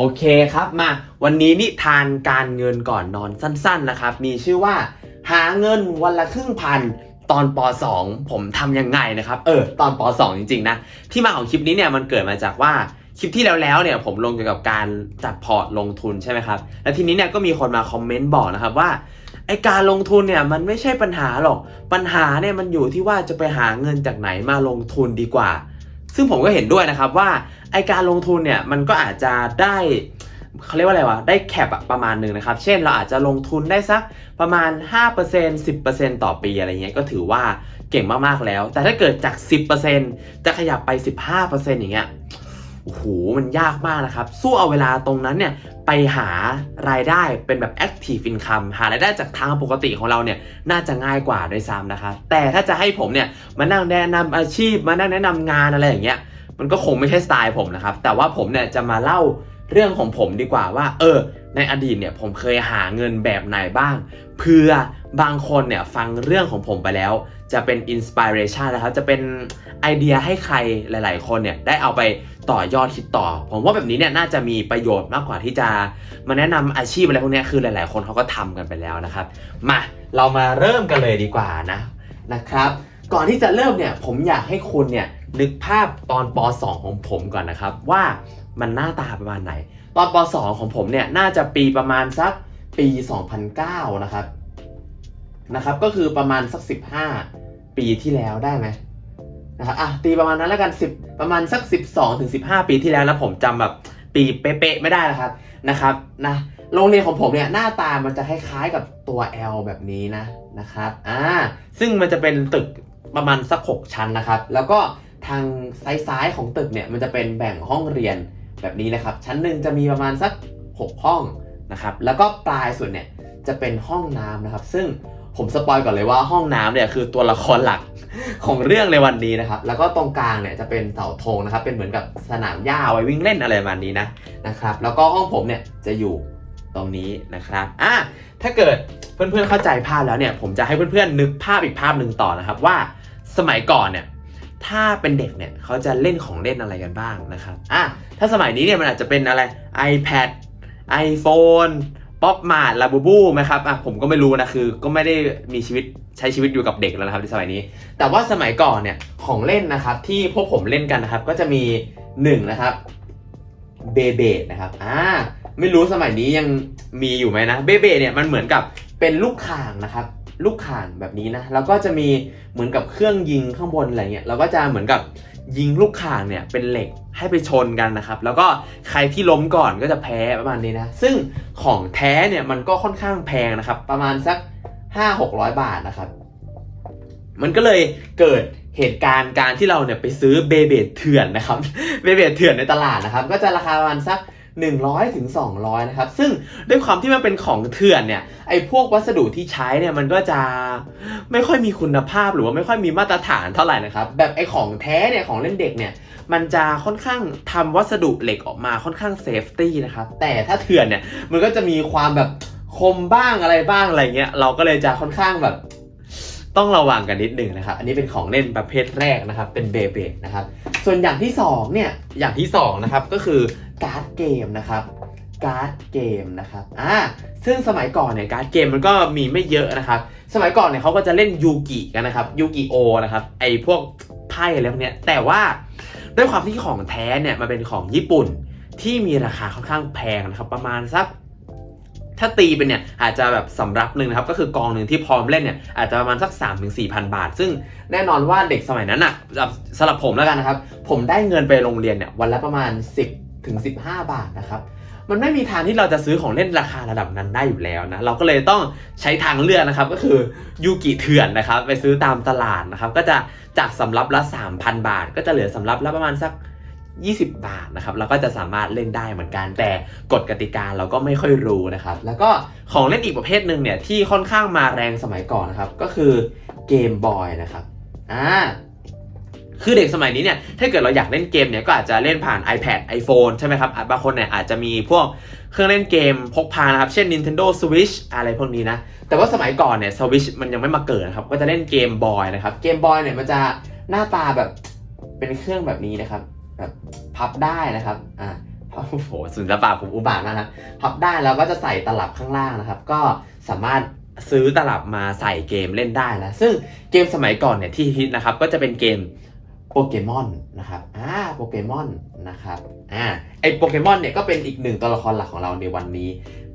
โอเคครับมาวันนี้นิทานการเงินก่อนนอนสั้นๆนะครับ มีชื่อว่า หาเงินวันละครึ่งพันตอนป .2 ผมทำยังไงนะครับ เออ ตอนป .2 จริงๆนะ ที่มาของคลิปนี้เนี่ยมันเกิดมาจากว่าคลิปที่แล้วๆเนี่ยผมลงเกี่ยวกับการจัดพอร์ตลงทุนใช่ไหมครับ แล้วทีนี้เนี่ยก็มีคนมาคอมเมนต์บอกนะครับว่าไอการลงทุนเนี่ยมันไม่ใช่ปัญหาหรอก ปัญหาเนี่ยมันอยู่ที่ว่าจะไปหาเงินจากไหนมาลงทุนดีกว่า ซึ่งผมก็เห็นด้วยนะครับว่าไอการลงทุนเนี่ยมันก็อาจจะได้เขาเรียกว่าอะไรวะ ได้แคปอะประมาณหนึ่งนะครับ เช่นเราอาจจะลงทุนได้สักประมาณ 5% 10%ต่อปีอะไรเงี้ย ก็ถือว่าเก่งมากๆแล้ว แต่ถ้าเกิดจาก 10%จะขยับไป 15%อย่างเงี้ย โอ้โหมันยากมากนะครับ สู้เอาเวลาตรงนั้นเนี่ยไปหารายได้เป็นแบบ active income หารายได้จากทางปกติของเราเนี่ยน่าจะง่ายกว่าด้วยซ้ำนะครับแต่ถ้าจะให้ผมเนี่ยมานั่งแนะนำอาชีพมานั่งแนะนำงานอะไรอย่างเงี้ยมันก็คงไม่ใช่สไตล์ผมนะครับ แต่ว่าผมเนี่ยจะมาเล่าเรื่องของผมดีกว่าว่า เออ ในอดีตเนี่ยผมเคยหาเงินแบบไหนบ้างเพื่อบางคนเนี่ยฟังเรื่องของผมไปแล้ว จะเป็นอินสปิเรชันนะครับจะเป็นไอเดียให้ใครหลาย ๆ คนเนี่ยได้เอาไป ต่อยอดคิดต่อ ผมว่าแบบนี้เนี่ยน่าจะมีประโยชน์มากกว่าที่จะมาแนะนำอาชีพอะไรพวกนี้คือหลาย ๆ คนเขาก็ทำกันไปแล้วนะครับ มาเรามาเริ่มกันเลยดีกว่านะนะครับ ก่อนที่จะเริ่มเนี่ยผมอยากให้คุณเนี่ยนึกภาพตอนป .2 ของผมก่อนนะครับ ว่ามันหน้าตาประมาณไหน ตอนป .2 ของผมเนี่ยน่าจะปีประมาณสักปี 2009 นะครับนะครับ ก็คือประมาณสัก 15 ปีที่แล้วได้ไหม นะครับอะตีประมาณนั้นแล้วกัน 10 ประมาณสัก 12ถึง15 ปีที่แล้วนะผมจำแบบปีเป๊ะๆไม่ได้นะครับนะครับนะโรงเรียนของผมเนี่ยหน้าตามันจะคล้ายๆกับตัว L แบบนี้นะนะครับอ่าซึ่งมันจะเป็นตึกประมาณสัก 6 ชั้นนะครับ แล้วก็ทางซ้ายๆของตึกเนี่ยมันจะเป็นแบ่งห้องเรียนแบบนี้นะครับ ชั้นหนึ่งจะมีประมาณสัก 6 ห้องนะครับ แล้วก็ปลายสุดเนี่ยจะเป็นห้องน้ำนะครับ ซึ่ง ผมสปอยก่อนเลยว่าห้องน้ำเนี่ยคือตัวละครหลักของเรื่องในวันนี้นะครับ แล้วก็ตรงกลางเนี่ยจะเป็นเสาธงนะครับ เป็นเหมือนกับสนามหญ้าไว้วิ่งเล่นอะไรประมาณนี้นะนะครับ แล้วก็ห้องผมเนี่ยจะอยู่ตรงนี้นะครับ อะ ถ้าเกิดเพื่อนๆเข้าใจภาพแล้วเนี่ย ผมจะให้เพื่อนๆนึกภาพอีกภาพหนึ่งต่อนะครับว่าสมัยก่อนเนี่ย ถ้าเป็นเด็กเนี่ยเขาจะเล่นของเล่นอะไรกันบ้างนะครับ อะ ถ้าสมัยนี้เนี่ยมันอาจจะเป็นอะไร iPad iPhone ป๊อกมาดลาบูบูไหมครับอะผมก็ไม่รู้นะคือ ก็ไม่ได้มีชีวิตใช้ชีวิตอยู่กับเด็กแล้วนะครับในสมัยนี้ แต่ว่าสมัยก่อนเนี่ยของเล่นนะครับ ที่พวกผมเล่นกันนะครับ ก็จะมีหนึ่งนะครับเบเบดนะครับอ่าไม่รู้สมัยนี้ยังมีอยู่ไหมนะเบเบเนี่ยมันเหมือนกับเป็นลูกข่างนะครับ ลูกข่างแบบนี้นะแล้วก็จะมีเหมือนกับเครื่องยิงข้างบนอะไรเงี้ยเราก็จะเหมือนกับยิงลูกข่างเนี่ยเป็นเหล็กให้ไปชนกันนะครับ แล้วก็ใครที่ล้มก่อนก็จะแพ้ประมาณนี้นะ ซึ่งของแท้เนี่ยมันก็ค่อนข้างแพงนะครับ ประมาณสัก 5 600 บาทนะครับ มันก็เลยเกิดเหตุการณ์การที่เราเนี่ยไปซื้อเบเบดเถื่อนนะครับ เบเบดเถื่อนในตลาดนะครับ ก็จะราคาประมาณสัก 100ถึง200นะครับซึ่งด้วยความที่มันเป็นของเถื่อนเนี่ยไอ้พวกวัสดุที่ใช้เนี่ยมันก็จะไม่ค่อยมีคุณภาพหรือว่าไม่ค่อยมีมาตรฐานเท่าไหร่นะครับแบบไอ้ของแท้เนี่ยของเล่นเด็กเนี่ยมันจะค่อนข้างทำวัสดุเหล็กออกมาค่อนข้างเซฟตี้นะครับแต่ถ้าเถื่อนเนี่ยมันก็จะมีความแบบคมบ้างอะไรบ้างอะไรเงี้ยเราก็เลยจะค่อนข้างแบบ ต้องระวังกันนิดหนึ่งนะครับ อันนี้เป็นของเล่นประเภทแรกนะครับ เป็นเบเบนะครับ ส่วนอย่างที่สองเนี่ย อย่างที่สองนะครับก็คือการ์ดเกมนะครับ การ์ดเกมนะครับ อ่า ซึ่งสมัยก่อนเนี่ยการ์ดเกมมันก็มีไม่เยอะนะครับ สมัยก่อนเนี่ยเขาก็จะเล่นยูกิกันนะครับ ยูกิโอนะครับ ไอพวกไพ่อะไรพวกเนี้ย แต่ว่าด้วยความที่ของแท้เนี่ยมันเป็นของญี่ปุ่นที่มีราคาค่อนข้างแพงนะครับ ประมาณสัก ถ้าตีเป็นเนี่ยอาจจะแบบสำรับหนึ่งนะครับก็คือกองหนึ่งที่พร้อมเล่นเนี่ยอาจจะประมาณสัก 3 4 0 0 0 บาท ซึ่งแน่นอนว่าเด็กสมัยนั้นอะสำหรับผมแล้วกันนะครับ ผมได้เงินไปโรงเรียนเนี่ยวันละประมาณ 10ถึง15 บาทนะครับมันไม่มีทางที่เราจะซื้อของเล่นราคาระดับนั้นได้อยู่แล้วนะ เราก็เลยต้องใช้ทางเลือกนะครับ ก็คือยูกิเถื่อนนะครับ ไปซื้อตามตลาดนะครับ ก็จะจากสำรับละ 3,000 บาท ก็จะเหลือสำรับละประมาณสัก 20 บาทนะครับเราก็จะสามารถเล่นได้เหมือนกัน แต่กฎกติกาเราก็ไม่ค่อยรู้นะครับ แล้วก็ของเล่นอีกประเภทหนึ่งเนี่ยที่ค่อนข้างมาแรงสมัยก่อนนะครับ ก็คือเกมบอยนะครับอ่าคือเด็กสมัยนี้เนี่ยถ้าเกิดเราอยากเล่นเกมเนี่ยก็อาจจะเล่นผ่าน iPad iPhone ใช่ไหมครับบางคนเนี่ยอาจจะมีพวกเครื่องเล่นเกมพกพานะครับ เช่น Nintendo Switch อะไรพวกนี้นะ แต่ว่าสมัยก่อนเนี่ย Switch มันยังไม่มาเกิดครับ ก็จะเล่นเกมบอยนะครับ เกมบอยเนี่ยมันจะหน้าตาแบบเป็นเครื่องแบบนี้นะครับ แบบพับได้นะครับอ่าโอ้โหสุนทรปาผมอุบาทมากนะพับได้แล้วก็จะใส่ตลับข้างล่างนะครับ ก็สามารถซื้อตลับมาใส่เกมเล่นได้แล้ว ซึ่งเกมสมัยก่อนเนี่ยที่ฮิตนะครับ ก็จะเป็นเกมโปเกมอนนะครับอ่าโปเกมอนนะครับอ่าไอโปเกมอนเนี่ยก็เป็นอีกหนึ่งตัวละครหลักของเราในวันนี้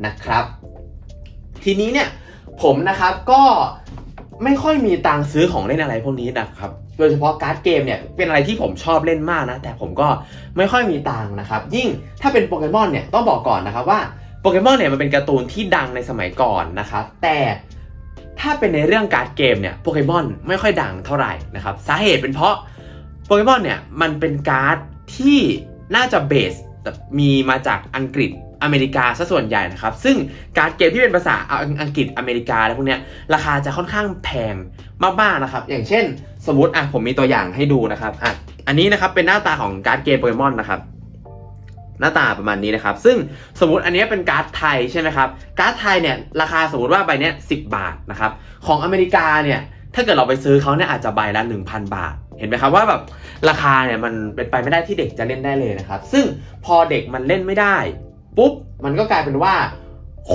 นะครับ ทีนี้เนี่ยผมนะครับก็ไม่ค่อยมีตังซื้อของเล่นอะไรพวกนี้นะครับ โดยเฉพาะการ์ดเกมเนี่ยเป็นอะไรที่ผมชอบเล่นมากนะ แต่ผมก็ไม่ค่อยมีตังนะครับ ยิ่งถ้าเป็นโปเกมอนเนี่ยต้องบอกก่อนนะครับว่าโปเกมอนเนี่ยมันเป็นการ์ตูนที่ดังในสมัยก่อนนะครับแต่ถ้าเป็นในเรื่องการ์ดเกมเนี่ยโปเกมอนไม่ค่อยดังเท่าไหร่นะครับสาเหตุเป็นเพราะโปเกมอนเนี่ยมันเป็นการ์ดที่น่าจะเบสมีมาจากอังกฤษ อเมริกาซะส่วนใหญ่นะครับ ซึ่งการ์ดเกมที่เป็นภาษาอังกฤษอเมริกาอะไรพวกเนี้ยราคาจะค่อนข้างแพงมากๆนะครับ อย่างเช่น สมมติอะผมมีตัวอย่างให้ดูนะครับอะอันนี้นะครับเป็นหน้าตาของการ์ดเกมโปเกมอนนะครับหน้าตาประมาณนี้นะครับ ซึ่งสมมติอันนี้เป็นการ์ดไทยใช่ไหมครับ การ์ดไทยเนี่ยราคาสมมติว่าใบเนี้ยสิบาทนะครับ ของอเมริกาเนี่ยถ้าเกิดเราไปซื้อเขาเนี่ยอาจจะใบละ1,000 บาท เห็นไหมครับว่าแบบราคาเนี่ยมันเป็นไปไม่ได้ที่เด็กจะเล่นได้เลยนะครับ ซึ่งพอเด็กมันเล่นไม่ได้ ปุ๊บมันก็กลายเป็นว่า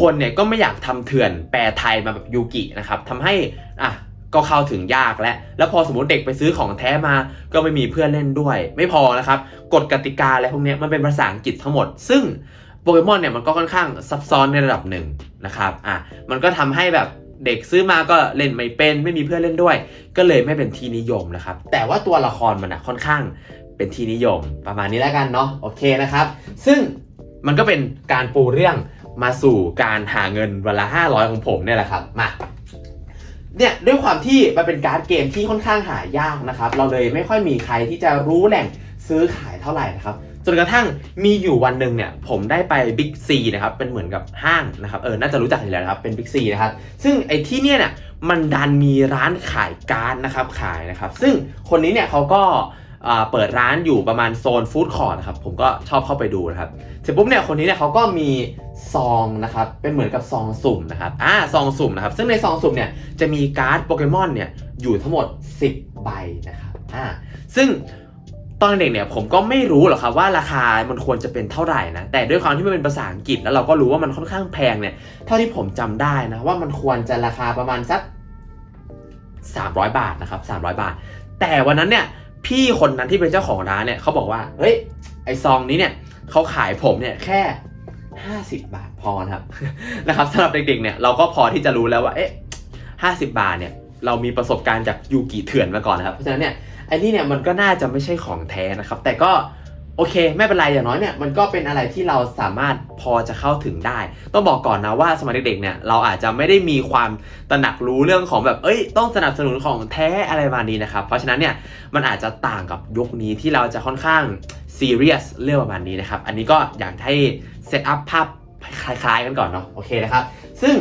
คนเนี่ยก็ไม่อยากทำเถื่อนแปลไทยมาแบบยูกินะครับทำให้อะก็เข้าถึงยากแล้วแล้วพอสมมติเด็กไปซื้อของแท้มา ก็ไม่มีเพื่อนเล่นด้วย ไม่พอนะครับกฎกติกาอะไรพวกนี้มันเป็นภาษาอังกฤษทั้งหมด ซึ่งโปเกมอนเนี่ยมันก็ค่อนข้างซับซ้อนในระดับหนึ่งนะครับอะมันก็ทำให้แบบเด็กซื้อมาก็เล่นไม่เป็น ไม่มีเพื่อนเล่นด้วย ก็เลยไม่เป็นที่นิยมนะครับ แต่ว่าตัวละครมันอะค่อนข้างเป็นที่นิยมประมาณนี้แล้วกันเนาะโอเคนะครับ ซึ่ง มันก็เป็นการปูเรื่องมาสู่การหาเงินวันละ500 ของผมเนี่ยแหละครับมาเนี่ยด้วยความที่มันเป็นการ์ดเกมที่ค่อนข้างหายากนะครับ เราเลยไม่ค่อยมีใครที่จะรู้แหล่งซื้อขายเท่าไหร่นะครับจนกระทั่งมีอยู่วันหนึ่งเนี่ยผมได้ไปบิ๊กซีนะครับเป็นเหมือนกับห้างนะครับเออน่าจะรู้จักอยู่แล้วนะครับเป็นบิ๊กซีนะครับซึ่งไอ้ที่เนี่ยเนี่ยมันดันมีร้านขายการ์ดนะครับขายนะครับ ซึ่งคนนี้เนี่ยเขาก็ เปิดร้านอยู่ประมาณโซนฟู้ดคอร์ทนะครับผมก็ชอบเข้าไปดูนะครับเสร็จปุ๊บเนี่ยคนนี้เนี่ยเขาก็มีซองนะครับเป็นเหมือนกับซองสุ่มนะครับอ่าซองสุ่มนะครับซึ่งในซองสุ่มเนี่ยจะมีการ์ดโปเกมอนเนี่ยอยู่ทั้งหมด 10 ใบนะครับอ่าซึ่งตอนเด็กเนี่ยผมก็ไม่รู้หรอกครับว่าราคามันควรจะเป็นเท่าไหร่นะแต่ด้วยความที่มันเป็นภาษาอังกฤษแล้วเราก็รู้ว่ามันค่อนข้างแพงเนี่ยเท่าที่ผมจำได้นะว่ามันควรจะราคาประมาณสัก 300 บาทนะครับ300 บาท แต่วันนั้นเนี่ย พี่คนนั้นที่เป็นเจ้าของร้านเนี่ยเขาบอกว่า เฮ้ย ไอซองนี้เนี่ยเขาขายผมเนี่ยแค่ 50 บาทพอนะครับ นะครับสำหรับเด็กๆเนี่ยเราก็พอที่จะรู้แล้วว่า เอ๊ะ50บาทเนี่ยเรามีประสบการณ์จากยูกิเถื่อนมาก่อนนะครับ เพราะฉะนั้นเนี่ยไอ้นี่เนี่ยมันก็น่าจะไม่ใช่ของแท้นะครับ แต่ก็ โอเค ไม่เป็นไรอย่างน้อยเนี่ยมันก็เป็นอะไรที่เราสามารถพอจะเข้าถึงได้ ต้องบอกก่อนนะว่าสมัยเด็กๆเนี่ยเราอาจจะไม่ได้มีความตระหนักรู้เรื่องของแบบเอ้ย ต้องสนับสนุนของแท้อะไรมานี้นะครับ เพราะฉะนั้นเนี่ยมันอาจจะต่างกับยุคนี้ที่เราจะค่อนข้างซีเรียสเรื่องประมาณนี้นะครับอันนี้ก็อยากให้เซตอัพภาพคล้ายๆกันก่อนเนาะโอเคนะครับ ซึ่ง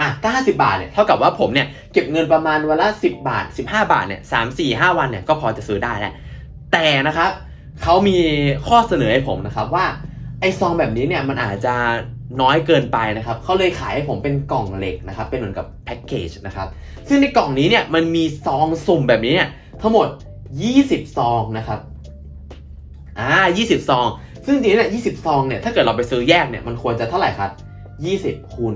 อะถ้า50บาทเนี่ยเท่ากับว่าผมเนี่ยเก็บเงินประมาณวันละ 10 บาท 15 บาทเนี่ยสามสี่ห้าวันเนี่ยก็พอจะซื้อได้แหล้วแต่นะครับ เขามีข้อเสนอให้ผมนะครับว่าไอซองแบบนี้เนี่ยมันอาจจะน้อยเกินไปนะครับเขาเลยขายให้ผมเป็นกล่องเหล็กนะครับเป็นเหมือนกับแพ็กเกจนะครับซึ่งในกล่องนี้เนี่ยมันมีซองสุ่มแบบนี้เนี่ยทั้งหมด 20 ซองนะครับอ่า20 ซอง ซึ่งจริงๆเนี่ย20 ซองเนี่ยถ้าเกิดเราไปซื้อแยกเนี่ยมันควรจะเท่าไหร่ครับ 20คูณ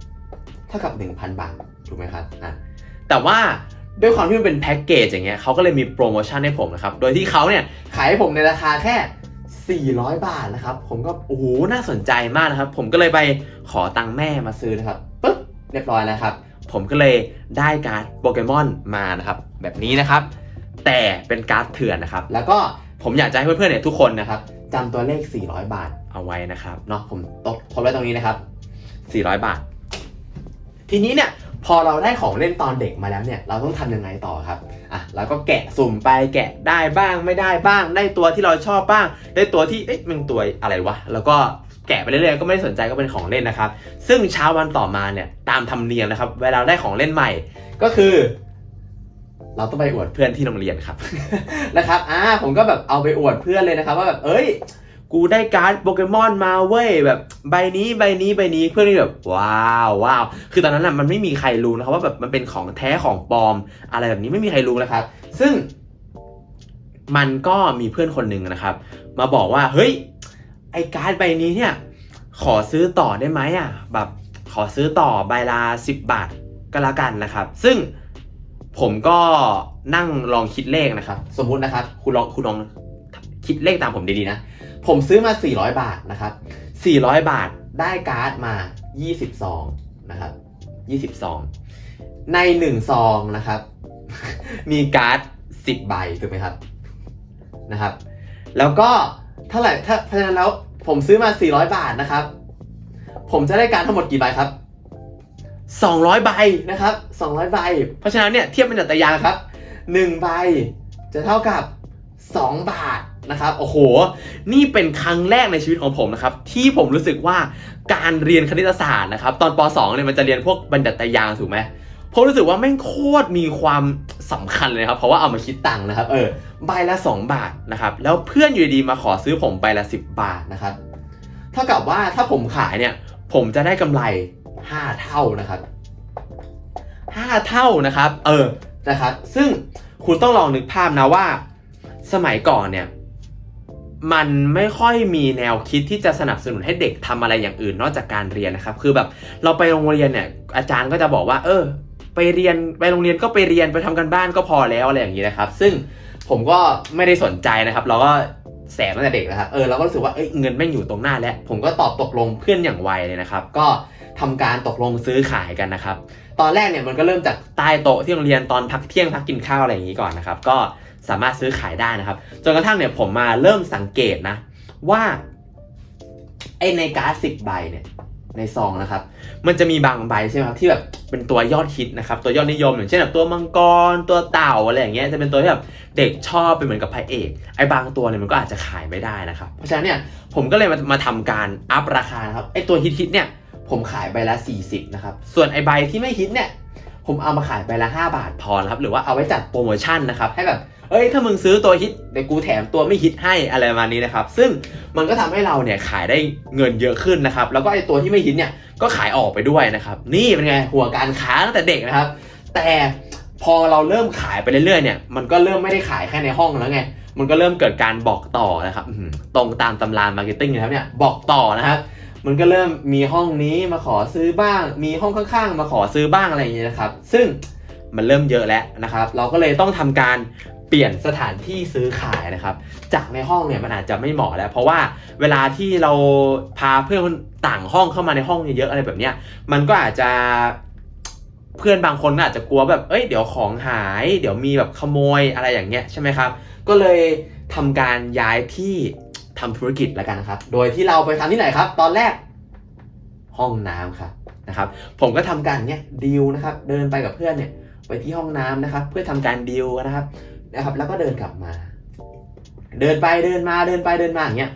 50 เท่ากับ 1,000 บาทถูกไหมครับอะแต่ว่า ด้วยความที่มันเป็นแพ็กเกจอย่างเงี้ยเขาก็เลยมีโปรโมชั่นให้ผมนะครับ โดยที่เขาเนี่ยขายให้ผมในราคาแค่ 400 บาทนะครับ ผมก็โอ้โหน่าสนใจมากนะครับ ผมก็เลยไปขอตังค์แม่มาซื้อนะครับปึ๊บเรียบร้อยแล้วครับ ผมก็เลยได้การ์ดโปเกมอนมานะครับ แบบนี้นะครับ แต่เป็นการ์ดเถื่อนนะครับ แล้วก็ผมอยากจะให้เพื่อนๆเนี่ยทุกคนนะครับจำตัวเลข 400 บาทเอาไว้นะครับเนาะผมตกทดไว้ตรงนี้นะครับ 400 บาท ทีนี้เนี่ย พอเราได้ของเล่นตอนเด็กมาแล้วเนี่ย เราต้องทำยังไงต่อครับ อะเราก็แกะสุ่มไปแกะได้บ้างไม่ได้บ้าง ได้ตัวที่เราชอบบ้าง ได้ตัวที่เอ๊ะมันตัวอะไรวะ แล้วก็แกะไปเรื่อยๆก็ไม่ได้สนใจก็เป็นของเล่นนะครับ ซึ่งเช้าวันต่อมาเนี่ยตามธรรมเนียมนะครับ เวลาได้ของเล่นใหม่ ก็คือ เราต้องไปอวดเพื่อนที่โรงเรียนครับนะครับ อ่าผมก็แบบเอาไปอวดเพื่อนเลยนะครับ ว่าแบบเอ้ย กูได้การ์ดโปเกมอนมาเว้ยแบบใบนี้ใบนี้ใบนี้เพื่อนนี่แบบว้าวว้าวคือตอนนั้นน่ะมันไม่มีใครรู้นะครับว่าแบบมันเป็นของแท้ของปลอม อะไรแบบนี้ไม่มีใครรู้นะครับ ซึ่งมันก็มีเพื่อนคนหนึ่งนะครับ มาบอกว่าเฮ้ยไอการ์ดใบนี้เนี่ยขอซื้อต่อได้ไหมอะแบบขอซื้อต่อใบละสิบบาทก็แล้วกันนะครับ ซึ่งผมก็นั่งลองคิดเลขนะครับ สมมุตินะครับ คุณลองคุณลองคิดเลขตามผมดีๆนะ ผมซื้อมา 400 บาทนะครับ 400 บาทได้การ์ดมา20ซองนะครับ 20ซอง ใน1ซองนะครับ มีการ์ด 10 ใบถูกไหมครับนะครับ แล้วก็เท่าไหร่ถ้าเพราะฉะนั้นแล้วผมซื้อมา 400 บาทนะครับ ผมจะได้การดทั้งหมดกี่ใบครับ 200 ใบนะครับ 200 ใบ เพราะฉะนั้นเนี่ยเทียบเป็นอัตรายางครับ 1 ใบจะเท่ากับ 2 บาท นะครับโอ้โห นี่เป็นครั้งแรกในชีวิตของผมนะครับที่ผมรู้สึกว่าการเรียนคณิตศาสตร์นะครับตอนป .2 เนี่ยมันจะเรียนพวกบัญญัตยางถูกไหมผมรู้สึกว่าแม่งโคตรมีความสำคัญเลยครับ เพราะว่าเอามาคิดตังค์นะครับ เออใบละ 2 บาทนะครับ แล้วเพื่อนอยู่ดีมาขอซื้อผมใบละ 10 บาทนะครับ เท่ากับว่าถ้าผมขายเนี่ย ผมจะได้กำไร 5 เท่านะครับ 5 เท่านะครับ เออนะครับ ซึ่งคุณต้องลองนึกภาพนะว่า สมัยก่อนเนี่ย มันไม่ค่อยมีแนวคิดที่จะสนับสนุนให้เด็กทำอะไรอย่างอื่นนอกจากการเรียนนะครับ คือแบบเราไปโรงเรียนเนี่ยอาจารย์ก็จะบอกว่า เออ ไปเรียนไปโรงเรียนก็ไปเรียนไปทำกันบ้านก็พอแล้วอะไรอย่างนี้นะครับ ซึ่งผมก็ไม่ได้สนใจนะครับ เราก็แสบตั้งแต่เด็กนะครับเออเราก็รู้สึกว่าเอ้ยเงินแม่งอยู่ตรงหน้าแล้ว ผมก็ตอบตกลงเพื่อนอย่างไวเลยนะครับ ก็ทำการตกลงซื้อขายกันนะครับ ตอนแรกเนี่ยมันก็เริ่มจากใต้โต๊ะที่โรงเรียนตอนพักเที่ยงพักกินข้าวอะไรอย่างนี้ก่อนนะครับ ก็ สามารถซื้อขายได้นะครับ จนกระทั่งเนี่ยผมมาเริ่มสังเกตนะว่าไอในการ์ดสิบใบเนี่ยในซองนะครับ มันจะมีบางใบใช่ไหมครับที่แบบเป็นตัวยอดฮิตนะครับ ตัวยอดนิยมอย่างเช่นแบบตัวมังกรตัวเต่าอะไรอย่างเงี้ยจะเป็นตัวที่แบบเด็กชอบเป็นเหมือนกับพระเอกไอ้บางตัวเนี่ยมันก็อาจจะขายไม่ได้นะครับ เพราะฉะนั้นเนี่ยผมก็เลยมามาทำการอัพราคานะครับไอ้ตัวฮิตๆเนี่ยผมขายใบละ 40นะครับส่วนไอใบที่ไม่ฮิตเนี่ย ผมเอามาขายใบละ 5 บาทพอครับ หรือว่าเอาไว้จัดโปรโมชั่นนะครับ ให้แบบ เอ้ย ถ้ามึงซื้อตัวฮิตเดี๋ยวกูแถมตัวไม่ฮิตให้อะไรประมาณนี้นะครับ ซึ่งมันก็ทำให้เราเนี่ยขายได้เงินเยอะขึ้นนะครับ แล้วก็ไอตัวที่ไม่ฮิตเนี่ยก็ขายออกไปด้วยนะครับ นี่เป็นไงหัวการค้าตั้งแต่เด็กนะครับ แต่พอเราเริ่มขายไปเรื่อยๆเนี่ย มันก็เริ่มไม่ได้ขายแค่ในห้องแล้วไง มันก็เริ่มเกิดการบอกต่อนะครับ ตรงตามตำรามาร์เก็ตติ้งนะครับเนี่ย บอกต่อนะครับ มันก็เริ่มมีห้องนี้มาขอซื้อบ้าง มีห้องข้างๆ มาขอซื้อบ้างอะไรอย่างเงี้ยนะครับ ซึ่งมันเริ่มเยอะแล้วนะครับ เราก็เลยต้องทำการเปลี่ยนสถานที่ซื้อขายนะครับ จากในห้องเนี่ยมันอาจจะไม่เหมาะแล้ว เพราะว่าเวลาที่เราพาเพื่อนต่างห้องเข้ามาในห้องเยอะๆอะไรแบบเนี้ยมันก็อาจจะเพื่อนบางคนก็อาจจะกลัวแบบ เอ้ย เดี๋ยวของหาย เดี๋ยวมีแบบขโมยอะไรอย่างเงี้ยใช่ไหมครับ ก็เลยทำการย้ายที่ ทำธุรกิจแล้วกันนะครับ โดยที่เราไปทำที่ไหนครับ ตอนแรกห้องน้ำครับนะครับ ผมก็ทำการเนี่ยดีลนะครับ เดินไปกับเพื่อนเนี่ยไปที่ห้องน้ำนะครับ เพื่อทำการดีลนะครับนะครับ แล้วก็เดินกลับมา เดินไปเดินมาเดินไปเดินมาอย่างเงี้ย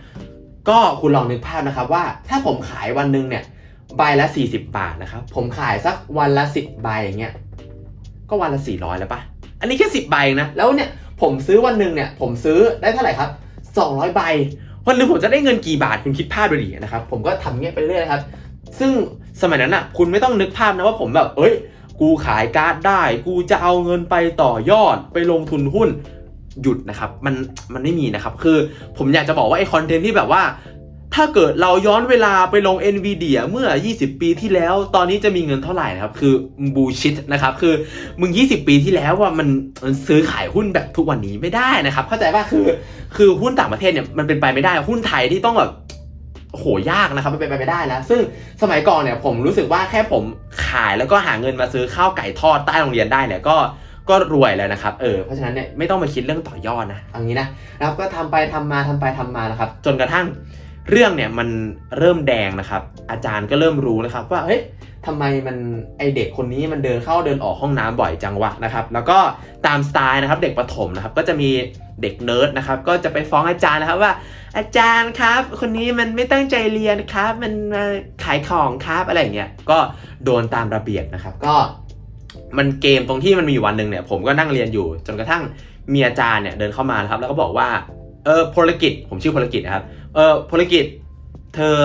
ก็คุณลองนึกภาพนะครับว่าถ้าผมขายวันหนึ่งเนี่ยใบละ 40 บาทนะครับ ผมขายสักวันละ 10 ใบอย่างเงี้ยก็วันละ 400 แล้วปะอันนี้แค่ 10 ใบนะ แล้วเนี่ยผมซื้อวันหนึ่งเนี่ยผมซื้อได้เท่าไหร่ครับ 200 ใบ วันหนึ่งผมจะได้เงินกี่บาทคุณคิดภาพดูดินะครับ ผมก็ทำเงี้ยไปเรื่อยครับ ซึ่งสมัยนั้นอะ คุณไม่ต้องนึกภาพนะว่าผมแบบ เอ้ย กูขายการ์ดได้ กูจะเอาเงินไปต่อยอดไปลงทุนหุ้นหยุดนะครับ มันมันไม่มีนะครับ คือผมอยากจะบอกว่าไอคอนเทนต์ที่แบบว่า ถ้าเกิดเราย้อนเวลาไปลง NVIDIA เมื่อ 20 ปีที่แล้ว ตอนนี้จะมีเงินเท่าไหร่นะครับ คือบูชิตนะครับ คือมึง 20 ปีที่แล้วว่ามันมันซื้อขายหุ้นแบบทุกวันนี้ไม่ได้นะครับ เข้าใจป่ะ คือ คือหุ้นต่างประเทศเนี่ยมันเป็นไปไม่ได้ หุ้นไทยที่ต้องแบบโหยากนะครับมันเป็นไปไม่ได้แล้ว ซึ่งสมัยก่อนเนี่ยผมรู้สึกว่าแค่ผมขายแล้วก็หาเงินมาซื้อข้าวไก่ทอดใต้โรงเรียนได้เนี่ยก็ก็รวยแล้วนะครับ เออ เพราะฉะนั้นเนี่ยไม่ต้องมาคิดเรื่องต่อยอดนะเอันนี้นะนะครับก็ทำไปทำมาทำไปทำมานะครับ จนกระทั่ง เรื่องเนี่ยมันเริ่มแดงนะครับ อาจารย์ก็เริ่มรู้นะครับว่าเฮ้ยทำไมมันไอเด็กคนนี้มันเดินเข้าเดินออกห้องน้ำบ่อยจังวะนะครับ แล้วก็ตามสไตล์นะครับเด็กประถมนะครับก็จะมีเด็กเนิร์ดนะครับก็จะไปฟ้องอาจารย์นะครับว่า อาจารย์ครับ คนนี้มันไม่ตั้งใจเรียนครับ มันมาขายของครับอะไรอย่างเงี้ยก็โดนตามระเบียบนะครับ ก็มันเกมตรงที่มันมีอยู่วันหนึ่งเนี่ยผมก็นั่งเรียนอยู่จนกระทั่งมีอาจารย์เนี่ยเดินเข้ามาครับแล้วก็บอกว่าเออพลกิจผมชื่อพลกิจนะครับ เออพลกิจ เธอ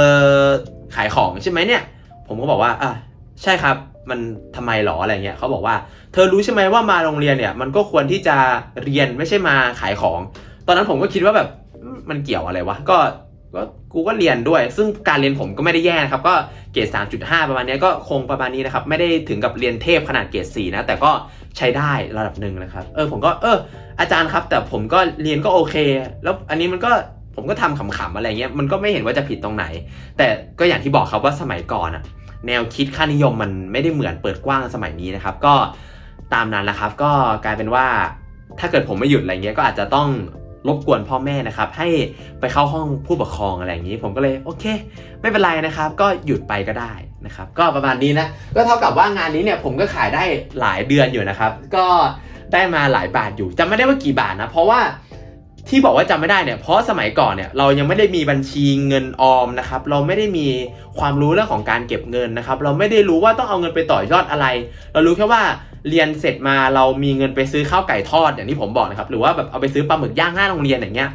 ขายของใช่ไหมเนี่ย ผมก็บอกว่าอะใช่ครับ มันทำไมหรออะไรเงี้ยเขาบอกว่า เธอรู้ใช่ไหมว่ามาโรงเรียนเนี่ย มันก็ควรที่จะเรียนไม่ใช่มาขายของ ตอนนั้นผมก็คิดว่าแบบมันเกี่ยวอะไรวะก็ก็กูก็เรียนด้วย ซึ่งการเรียนผมก็ไม่ได้แย่นะครับ ก็เกรด 3.5 ประมาณนี้ก็คงประมาณนี้นะครับ ไม่ได้ถึงกับเรียนเทพขนาดเกรด4นะ แต่ก็ใช้ได้ระดับหนึ่งนะครับ เออผมก็เอออาจารย์ครับ แต่ผมก็เรียนก็โอเค แล้วอันนี้มันก็ ผมก็ทำขำๆอะไรเงี้ยมันก็ไม่เห็นว่าจะผิดตรงไหน แต่ก็อย่างที่บอกครับว่าสมัยก่อนอะแนวคิดค่านิยมมันไม่ได้เหมือนเปิดกว้างสมัยนี้นะครับ ก็ตามนั้นแหละครับ ก็กลายเป็นว่าถ้าเกิดผมไม่หยุดอะไรเงี้ยก็อาจจะต้องรบกวนพ่อแม่นะครับ ให้ไปเข้าห้องผู้ปกครองอะไรอย่างนี้ ผมก็เลยโอเค ไม่เป็นไรนะครับ ก็หยุดไปก็ได้นะครับ ก็ประมาณนี้นะก็เท่ากับว่างานนี้เนี่ยผมก็ขายได้หลายเดือนอยู่นะครับ ก็ได้มาหลายบาทอยู่จำไม่ได้ว่ากี่บาทนะ เพราะว่า ที่บอกว่าจำไม่ได้เนี่ยเพราะสมัยก่อนเนี่ยเรายังไม่ได้มีบัญชีเงินออมนะครับเราไม่ได้มีความรู้เรื่องของการเก็บเงินนะครับเราไม่ได้รู้ว่าต้องเอาเงินไปต่อยอดอะไร เรารู้แค่ว่าเรียนเสร็จมาเรามีเงินไปซื้อข้าวไก่ทอดอย่างที่ผมบอกนะครับหรือว่าแบบเอาไปซื้อปลาหมึกย่างหน้าโรงเรียนอย่างเงี้ย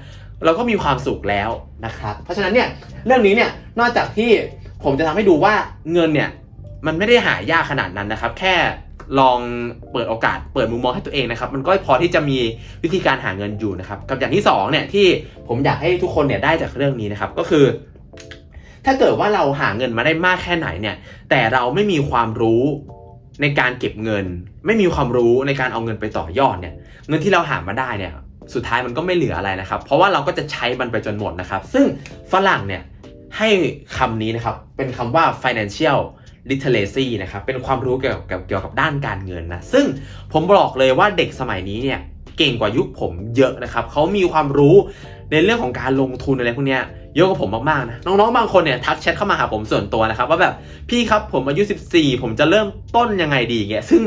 เราก็มีความสุขแล้วนะครับเพราะฉะนั้นเนี่ยเรื่องนี้เนี่ยนอกจากที่ผมจะทำให้ดูว่าเงินเนี่ยมันไม่ได้หายากขนาดนั้นนะครับ แค่ ลองเปิดโอกาสเปิดมุมมองให้ตัวเองนะครับ มันก็พอที่จะมีวิธีการหาเงินอยู่นะครับกับอย่างที่สองเนี่ยที่ผมอยากให้ทุกคนเนี่ยได้จากเรื่องนี้นะครับก็คือ ถ้าเกิดว่าเราหาเงินมาได้มากแค่ไหนเนี่ย แต่เราไม่มีความรู้ในการเก็บเงิน ไม่มีความรู้ในการเอาเงินไปต่อยอดเนี่ย เงินที่เราหามาได้เนี่ย สุดท้ายมันก็ไม่เหลืออะไรนะครับ เพราะว่าเราก็จะใช้มันไปจนหมดนะครับ ซึ่งฝรั่งเนี่ยให้คำนี้นะครับเป็นคำว่า financial literacy นะครับ เป็นความรู้เกี่ยวกับเกี่ยวกับด้านการเงินนะ ซึ่งผมบอกเลยว่าเด็กสมัยนี้เนี่ยเก่งกว่ายุคผมเยอะนะครับ เขามีความรู้ในเรื่องของการลงทุนอะไรพวกเนี้ยเยอะกว่าผมมากๆนะ น้องๆ บางคนเนี่ยทักแชทเข้ามาหาผมส่วนตัวนะครับว่าแบบพี่ครับผมอายุ 14 ผมจะเริ่มต้นยังไงดีเงี้ย ซึ่ง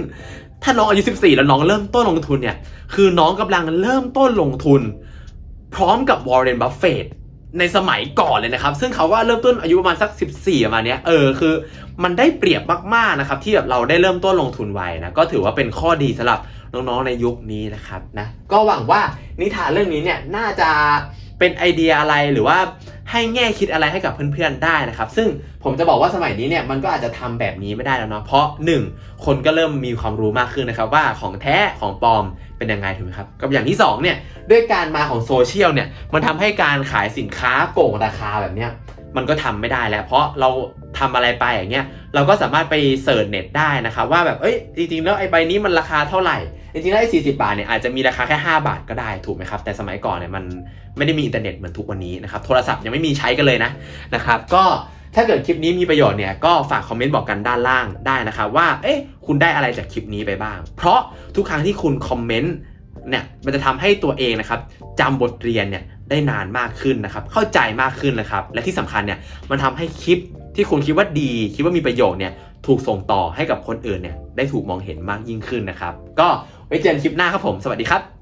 ถ้าน้องอายุ 14 แล้วน้องเริ่มต้นลงทุนเนี่ย คือน้องกำลังเริ่มต้นลงทุน พร้อมกับวอร์เรน บัฟเฟต ในสมัยก่อนเลยนะครับ ซึ่งเขาว่าเริ่มต้นอายุประมาณสัก 14ประมาณนี้เออคือ มันได้เปรียบมากๆนะครับ ที่แบบเราได้เริ่มต้นลงทุนไวนะก็ถือว่าเป็นข้อดีสำหรับน้องๆในยุคนี้นะครับนะก็หวังว่านิทานเรื่องนี้เนี่ยน่าจะ เป็นไอเดียอะไรหรือว่าให้แง่คิดอะไรให้กับเพื่อนๆได้นะครับ ซึ่งผมจะบอกว่าสมัยนี้เนี่ยมันก็อาจจะทำแบบนี้ไม่ได้แล้วเนาะเพราะหนึ่งคนก็เริ่มมีความรู้มากขึ้นนะครับว่าของแท้ของปลอมเป็นยังไงถูกไหมครับกับอย่างที่สองเนี่ยด้วยการมาของโซเชียลเนี่ยมันทำให้การขายสินค้าโก่งราคาแบบเนี้ยมันก็ทำไม่ได้แล้ว เพราะเราทำอะไรไปอย่างเงี้ยเราก็สามารถไปเสิร์ชเน็ตได้นะครับว่าแบบเอ้ยจริงๆแล้วไอ้ใบนี้มันราคาเท่าไหร่ จริงๆแล้วไอ้สี่สิบาทเนี่ยอาจจะมีราคาแค่ 5 บาทก็ได้ถูกไหมครับ แต่สมัยก่อนเนี่ยมันไม่ได้มีอินเทอร์เน็ตเหมือนทุกวันนี้นะครับ โทรศัพท์ยังไม่มีใช้กันเลยนะนะครับ ก็ถ้าเกิดคลิปนี้มีประโยชน์เนี่ยก็ฝากคอมเมนต์บอกกันด้านล่างได้นะครับว่า เอ๊ะคุณได้อะไรจากคลิปนี้ไปบ้าง เพราะทุกครั้งที่คุณคอมเมนต์เนี่ยมันจะทำให้ตัวเองนะครับจำบทเรียนเนี่ยได้นานมากขึ้นนะครับ เข้าใจมากขึ้นนะครับ และที่สำคัญเนี่ยมันทำให้คลิปที่คุณคิดว่าดี คิดว่ามีประโยชน์เนี่ยถูกส่งต่อให้กับคนอื่นเนี่ยได้ถูกมองเห็นมากยิ่งขึ้นนะครับ ก็ ไว้เจอกันคลิปหน้าครับผม สวัสดีครับ